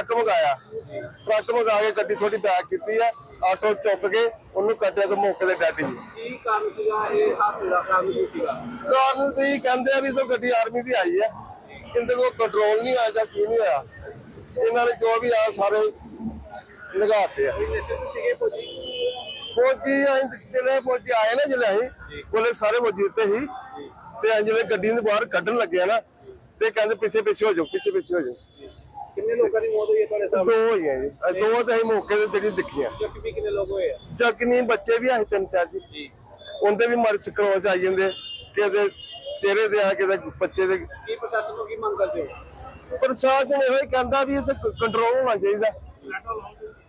Truck ਮੰਗਾਇਆ। Truck ਮੰਗਾ ਕੇ ਗੱਡੀ ਥੋੜੀ ਬੈਕ ਕੀਤੀ ਆ ਆਟੋ ਚੁੱਕ ਕੇ ਉਹਨੂੰ ਕੱਢਿਆ ਤੇ ਮੌਕੇ ਤੇ ਡੈਡ ਜੀ ਕੀ ਕਾਰਨ ਸੀਗਾ? ਇਹ ਹਾਦਸੇ ਦਾ ਕਾਰਨ ਕੀ ਸੀਗਾ? ਕਾਰਨ ਤੇ ਕਹਿੰਦੇ ਆ ਵੀ ਤਾਂ ਗੱਡੀ ਆਰਮੀ ਦੀ ਆਈ ਆ ਕਿੰਦੇ ਕੋ ਕੰਟਰੋਲ ਨਹੀਂ ਆਇਆ ਜਾਂ ਕੀ ਨਹੀਂ ਆਇਆ ਇਹਨਾਂ ਨੇ ਜੋ ਵੀ ਆ ਸਾਰੇ ਲਗਾਤੇ ਆ। ਫੌਜੀ? ਜਿਹੜੇ ਫੌਜੀ ਆਏ ਨਾ ਜਿਹੜੇ ਅਸੀਂ ਕੋਲੇ ਸਾਰੇ ਫੌਜੀ ਉੱਤੇ ਸੀ। ਤੇ ਜਿਹੜੇ ਗੱਡੀ ਨੂੰ ਬਾਹਰ ਕੱਢਣ ਲੱਗੇ ਆ ਨਾ ਤੇ ਕਹਿੰਦੇ ਪਿੱਛੇ ਪਿੱਛੇ ਹੋ ਜਾਓ ਪਿੱਛੇ ਪਿੱਛੇ ਹੋ ਜਾਓ। ਕਿੰਨੇ ਲੋਕਾਂ ਦੀ ਮੌਤ ਹੋਈ ਹੈ ਤੁਹਾਡੇ ਦੋ ਸਾਹਮਣੇ ਜੀ। ਅਹ ਦੋ ਤਾਂ ਅਸੀਂ ਮੌਕੇ ਤੇ ਜਿਹੜੀ ਦਿਖੀਆਂ ਜ਼ਖਮੀ ਕਿੰਨੇ ਲੋਕ ਹੋਏ ਆ? ਜ਼ਖਮੀ ਬੱਚੇ ਵੀ ਆਏ ਤਿੰਨ ਚਾਰ ਜੀ। ਜੀ। ਉਹਦੇ ਵੀ ਮਰ ਸਕਰੋਚ ਆਈ ਜਾਂਦੇ। ਕਿਸੇ ਚਿਹਰੇ ਤੇ ਆ ਕਿਸੇ ਬੱਚੇ ਦੇ ਕੀ ਪ੍ਰਸ਼ਾਸਨ ਨੂੰ ਕੀ ਮੰਗ ਕਰਦੇ ਹੋ? ਪ੍ਰਸ਼ਾਸਨ ਇਹੋ ਹੀ ਕਹਿੰਦਾ ਵੀ ਇਹ ਤੇ ਕੰਟਰੋਲ ਹੋਣਾ ਚਾਹੀਦਾ।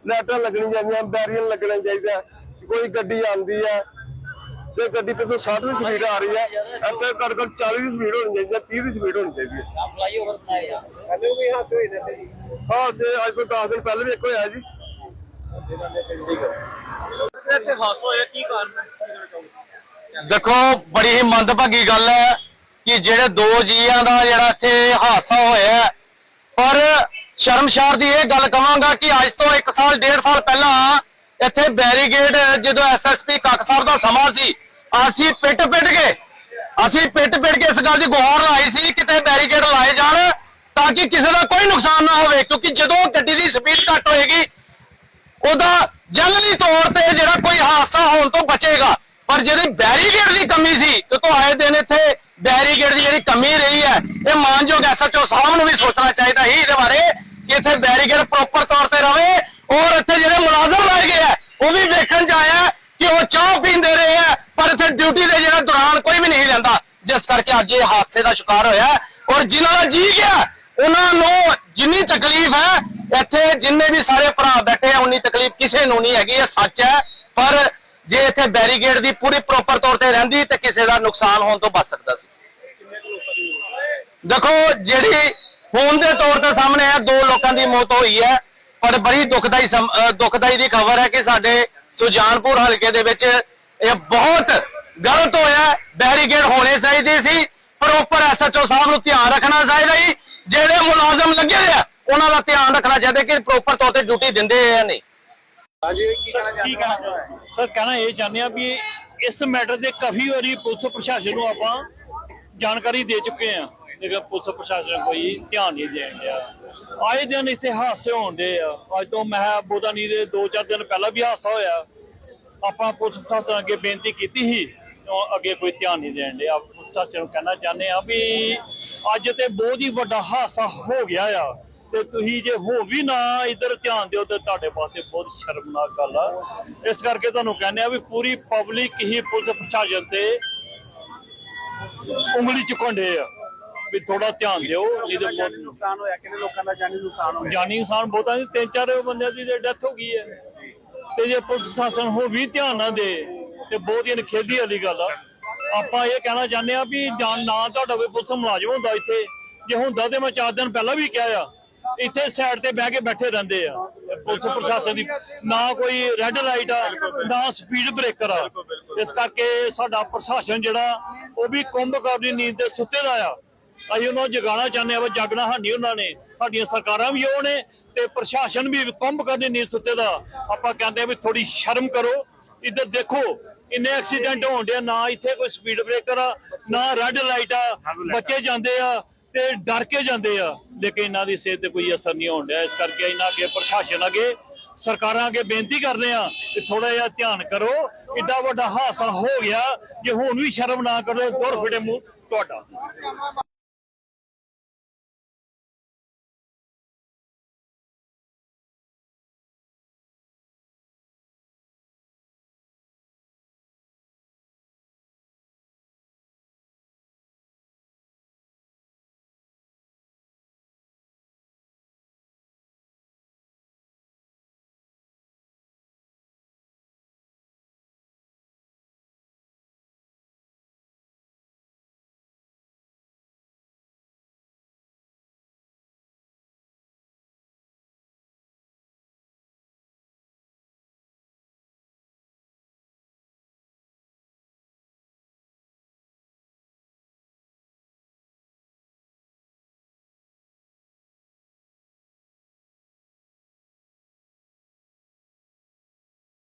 ਲਾਈਟਾਂ ਲੱਗਣੀ ਚਾਹੀਦੀਆਂ ਬੈਰੀਅਰ ਲੱਗਣਾ ਚਾਹੀਦਾ ਕੋਈ ਗੱਡੀ ਆਉਂਦੀ ਹੈ ਤੇ ਗੱਡੀ ਪਿੱਛੋਂ 60 ਦੀ ਸਪੀਡ ਆ ਰਹੀ ਹੈ। ਇੱਥੇ ਘੱਟ ਘੱਟ 40 ਦੀ ਸਪੀਡ ਹੋਣੀ ਚਾਹੀਦੀ ਹੈ 30 ਦੀ ਸਪੀਡ ਹੋਣੀ ਚਾਹੀਦੀ ਹੈ। ਵੀ ਹਾਦਸੇ ਹੋਏ ਨੇ ਇੱਥੇ ਜੀ ਹਾਂ ਸੇ ਅੱਜ ਤੋਂ 10 ਦਿਨ ਪਹਿਲਾਂ ਵੀ ਇੱਕ ਹੋਇਆ ਜੀ। ਇੱਥੇ ਹਾਦਸਾ ਹੋਇਆ ਕੀ ਕਾਰਨ ਹੈ? ਦੇਖੋ ਬੜੀ ਹੀ ਮੰਦਭਾਗੀ ਗੱਲ ਹੈ ਕਿ ਜਿਹੜੇ ਦੋ ਜੀਆਂ ਦਾ ਜਿਹੜਾ ਇੱਥੇ ਹਾਦਸਾ ਹੋਇਆ ਹੈ, ਪਰ ਸ਼ਰਮਸ਼ਾਰ ਦੀ ਇਹ ਗੱਲ ਕਵਾਂਗਾ ਕਿ ਅੱਜ ਤੋਂ 1 ਸਾਲ 1.5 ਸਾਲ ਪਹਿਲਾਂ ਇੱਥੇ ਬੈਰੀਗੇਡ ਜਦੋਂ ਐਸਐਸਪੀ ਕੱਕ ਸਾਹਿਬ ਦਾ ਸਮਾਂ ਸੀ ਅਸੀਂ ਪਿੱਟ ਪਿੱਟ ਕੇ ਅਸੀਂ ਪਿੱਟ ਪਿੱਟ ਕੇ ਇਸ ਗੱਲ ਦੀ ਗੁਹਾਰ ਲਾਈ ਸੀ ਕਿਤੇ ਬੈਰੀਗੇਡ ਲਾਏ ਜਾਣ ਤਾਂ ਕਿ ਕਿਸੇ ਦਾ ਕੋਈ ਨੁਕਸਾਨ ਨਾ ਹੋਵੇ, ਕਿਉਂਕਿ ਜਦੋਂ ਗੱਡੀ ਦੀ ਸਪੀਡ ਘੱਟ ਹੋਏਗੀ, ਉਹਦਾ ਜਨਰਲੀ ਤੌਰ ਤੇ ਜਿਹੜਾ ਕੋਈ ਹਾਦਸਾ ਹੋਣ ਤੋਂ ਬਚੇਗਾ। ਪਰ ਜਿਹੜੀ ਬੈਰੀਗੇਡ ਦੀ ਕਮੀ ਸੀ ਕਿ ਆਏ ਦਿਨ ਇੱਥੇ ਬੈਰੀਗੇਡ ਦੀ ਜਿਹੜੀ ਕਮੀ ਰਹੀ ਹੈ, ਇਹ ਮਾਨਯੋਗ ਐਸਐਚਓ ਸਾਹਿਬ ਨੂੰ ਵੀ ਸੋਚਣਾ ਚਾਹੀਦਾ ਸੀ ਇਹਦੇ ਬਾਰੇ, ਕਿ ਇੱਥੇ ਬੈਰੀਗੇਡ ਪ੍ਰੋਪਰ ਤੌਰ ਤੇ ਰਵੇ ਔਰ ਇੱਥੇ ਜਿਹੜੇ ਮੁਲਾਜ਼ਮ ਲਾਏ ਗਏ ਆ ਉਹ ਵੀ ਵੇਖਣ ਚ ਆਇਆ ਕਿ ਉਹ ਚਾਹ ਪੀਂਦੇ ਰਹੇ ਆ ਪਰ ਇੱਥੇ ਡਿਊਟੀ ਦੇ ਜਿਹੜਾ ਦੌਰਾਨ ਕੋਈ ਵੀ ਨਹੀਂ ਰਹਿੰਦਾ ਜਿਸ ਕਰਕੇ ਅੱਜ ਇਹ ਹਾਦਸੇ ਦਾ ਸ਼ਿਕਾਰ ਹੋਇਆ ਔਰ ਜਿਨ੍ਹਾਂ ਦਾ ਜੀ ਗਿਆ ਉਹਨਾਂ ਨੂੰ ਜਿੰਨੀ ਤਕਲੀਫ ਹੈ, ਇੱਥੇ ਜਿੰਨੇ ਵੀ ਸਾਰੇ ਭਰਾ ਬੈਠੇ ਆ, ਉਨੀ ਤਕਲੀਫ ਕਿਸੇ ਨੂੰ ਨਹੀਂ ਹੈਗੀ, ਇਹ ਸੱਚ ਹੈ। ਪਰ ਜੇ ਇੱਥੇ ਬੈਰੀਗੇਡ ਦੀ ਪੂਰੀ ਪ੍ਰੋਪਰ ਤੌਰ ਤੇ ਰਹਿੰਦੀ ਤੇ ਕਿਸੇ ਦਾ ਨੁਕਸਾਨ ਹੋਣ ਤੋਂ ਬਚ ਸਕਦਾ ਸੀ। ਦੇਖੋ, ਜਿਹੜੀ ਖੂਨ ਦੇ ਤੌਰ ਤੇ ਸਾਹਮਣੇ ਹੈ ਦੋ ਲੋਕਾਂ ਦੀ ਮੌਤ ਹੋਈ ਹੈ, ਪਰ ਬੜੀ ਦੁਖਦਾਈ ਦੁਖਦਾਈ ਦੀ ਖਬਰ ਹੈ ਕਿ ਸਾਡੇ ਸੁਜਾਨਪੁਰ ਹਲਕੇ ਦੇ ਵਿੱਚ ਇਹ ਬਹੁਤ ਗਲਤ ਹੋਇਆ। ਬੈਰੀਗੇਡ ਹੋਣੇ ਚਾਹੀਦੇ ਸੀ। ਪ੍ਰੋਪਰ ਐਸਐਚਓ ਸਾਹਿਬ ਨੂੰ ਧਿਆਨ ਰੱਖਣਾ ਚਾਹੀਦਾ ਸੀ ਜਿਹੜੇ ਮੁਲਾਜ਼ਮ ਲੱਗੇ ਆ ਉਹਨਾਂ ਦਾ ਧਿਆਨ ਰੱਖਣਾ ਚਾਹੀਦਾ ਕਿ ਪ੍ਰੋਪਰ ਤੌਰ ਤੇ ਡਿਊਟੀ ਦਿੰਦੇ ਆ ਨਹੀਂ। ਕੀ ਕਹਿਣਾ ਸਰ ਕਹਿਣਾ ਇਹ ਚਾਹੁੰਦੇ ਆ ਵੀ ਇਸ ਮੈਟਰ ਤੇ ਕਾਫੀ ਵਾਰੀ ਪੁਲਿਸ ਪ੍ਰਸ਼ਾਸਨ ਨੂੰ ਆਪਾਂ ਜਾਣਕਾਰੀ ਦੇ ਚੁੱਕੇ ਆ ਲੇਕਿਨ ਪੁਲਿਸ ਪ੍ਰਸ਼ਾਸਨ ਕੋਈ ਧਿਆਨ ਨਹੀਂ ਦੇਣ ਡਿਆ। ਆਏ ਦਿਨ ਇੱਥੇ ਹਾਦਸੇ ਹੋਣਦੇ ਆ। ਅੱਜ ਤੋਂ ਮੈਂ ਬੋਧਾ ਨਹੀਂ ਦੇ 2-4 ਦਿਨ ਪਹਿਲਾਂ ਵੀ ਹਾਦਸਾ ਹੋਇਆ। ਆਪਾਂ ਪੁਲਿਸ ਪ੍ਰਸ਼ਾਸਨ ਅੱਗੇ ਬੇਨਤੀ ਕੀਤੀ ਸੀ ਅੱਗੇ ਕੋਈ ਧਿਆਨ ਨਹੀਂ ਦੇਣ ਡਿਆ ਪੁਲਿਸ ਪ੍ਰਸ਼ਾਸਨ ਨੂੰ ਕਹਿਣਾ ਚਾਹੁੰਦੇ ਆ ਵੀ ਅੱਜ ਤੇ ਬਹੁਤ ਹੀ ਵੱਡਾ ਹਾਦਸਾ ਹੋ ਗਿਆ ਆ। ਤੇ ਤੁਸੀਂ ਜੇ ਹੋ ਵੀ ਨਾ ਇਧਰ ਧਿਆਨ ਦਿਓ ਤੇ ਤੁਹਾਡੇ ਵਾਸਤੇ ਬਹੁਤ ਸ਼ਰਮਨਾਕ ਗੱਲ ਆ। ਇਸ ਕਰਕੇ ਤੁਹਾਨੂੰ ਕਹਿੰਦੇ ਆ ਵੀ ਪੂਰੀ ਪਬਲਿਕ ਹੀ ਪੁਲਿਸ ਪ੍ਰਸ਼ਾਸਨ ਤੇ ਉਂਗਲੀ ਚੁੱਕਣ ਡੇ ਆ। ਵੀ ਥੋੜਾ ਧਿਆਨ ਦਿਓ ਨਹੀਂ ਜਾਨੀ ਬਹੁਤ ਨੁਕਸਾਨ ਹੋਇਆ? ਕਿੰਨੇ ਲੋਕਾਂ ਦਾ ਜਾਨੀ ਨੁਕਸਾਨ ਹੋਇਆ? ਜਾਨੀ ਇਨਸਾਨ ਬਹੁਤਾਂ ਦੀ ਤਿੰਨ ਚਾਰ ਬੰਦਿਆਂ ਦੀ ਡੈਥ ਹੋ ਗਈ ਹੈ ਤੇ ਜੇ ਪੁਲਿਸ ਸ਼ਾਸਨ ਹੋ ਵੀ ਧਿਆਨ ਨਾ ਦੇ ਤੇ ਬਹੁਤ ਹੀ ਖੇਦੀ ਵਾਲੀ ਗੱਲ ਆ। ਆਪਾਂ ਇਹ ਕਹਿਣਾ ਚਾਹੁੰਦੇ ਆ ਵੀ ਨਾ ਤੁਹਾਡਾ ਕੋਈ ਪੁਲਿਸ ਮੁਲਾਜ਼ਮ ਹੁੰਦਾ ਇੱਥੇ, ਜੇ ਹੁੰਦਾ ਤੇ ਮੈਂ ਚਾਰ ਦਿਨ ਪਹਿਲਾਂ ਵੀ ਕਿਹਾ ਆ, ਇੱਥੇ ਸਾਈਡ ਤੇ ਬਹਿ ਕੇ ਬੈਠੇ ਰਹਿੰਦੇ ਆ, ਪੁਲਿਸ ਪ੍ਰਸ਼ਾਸਨ ਦੀ, ਨਾ ਕੋਈ ਰੈੱਡ ਲਾਈਟ ਆ, ਨਾ ਸਪੀਡ ਬ੍ਰੇਕਰ ਆ। ਇਸ ਕਰਕੇ ਸਾਡਾ ਪ੍ਰਸ਼ਾਸਨ ਜਿਹੜਾ, ਉਹ ਵੀ ਕੁੰਭਕਾਰ ਦੀ ਨੀਂਦ ਤੇ ਸੁੱਤੇ ਦਾ ਆ। ਅਸੀਂ ਉਹਨਾਂ ਨੂੰ ਜਗਾਉਣਾ ਚਾਹੁੰਦੇ ਆ ਵੀ ਜਾਗਣਾ ਹਾਨੀ ਉਹਨਾਂ ਨੇ, ਸਾਡੀਆਂ ਸਰਕਾਰਾਂ ਵੀ ਉਹ ਨੇ ਤੇ ਪ੍ਰਸ਼ਾਸਨ ਵੀ ਕੁੰਭ ਦੀ ਨੀਂਦ ਸੁੱਤੇ ਦਾ। ਆਪਾਂ ਕਹਿੰਦੇ ਆ ਵੀ ਥੋੜੀ ਸ਼ਰਮ ਕਰੋ, ਇੱਧਰ ਦੇਖੋ ਇੰਨੇ ਐਕਸੀਡੈਂਟ ਹੋਣ ਡਿਆ ਨਾ ਇੱਥੇ ਕੋਈ ਸਪੀਡ ਬ੍ਰੇਕਰ ਆ, ਨਾ ਰੈੱਡ ਲਾਈਟ ਆ, ਬੱਚੇ ਜਾਂਦੇ ਆ ਤੇ ਡਰ ਕੇ ਜਾਂਦੇ ਆ। ਲੇਕਿਨ ਇਹਨਾਂ ਦੀ ਸਿਹਤ ਤੇ ਕੋਈ ਅਸਰ ਨਹੀਂ ਹੋਣ ਡਿਆ। ਇਸ ਕਰਕੇ ਇਹਨਾਂ ਅੱਗੇ ਪ੍ਰਸ਼ਾਸਨ ਅੱਗੇ ਸਰਕਾਰਾਂ ਅੱਗੇ ਬੇਨਤੀ ਕਰਦੇ ਆ ਕਿ ਥੋੜਾ ਜਿਹਾ ਧਿਆਨ ਕਰੋ। ਇੱਡਾ ਵੱਡਾ ਹਾਦਸਾ ਹੋ ਗਿਆ ਜੇ ਹੁਣ ਵੀ ਸ਼ਰਮ ਨਾ ਕਰੋ, ਦੁਰ ਫਿੜੇ ਮੂੰਹ ਤੁਹਾਡਾ।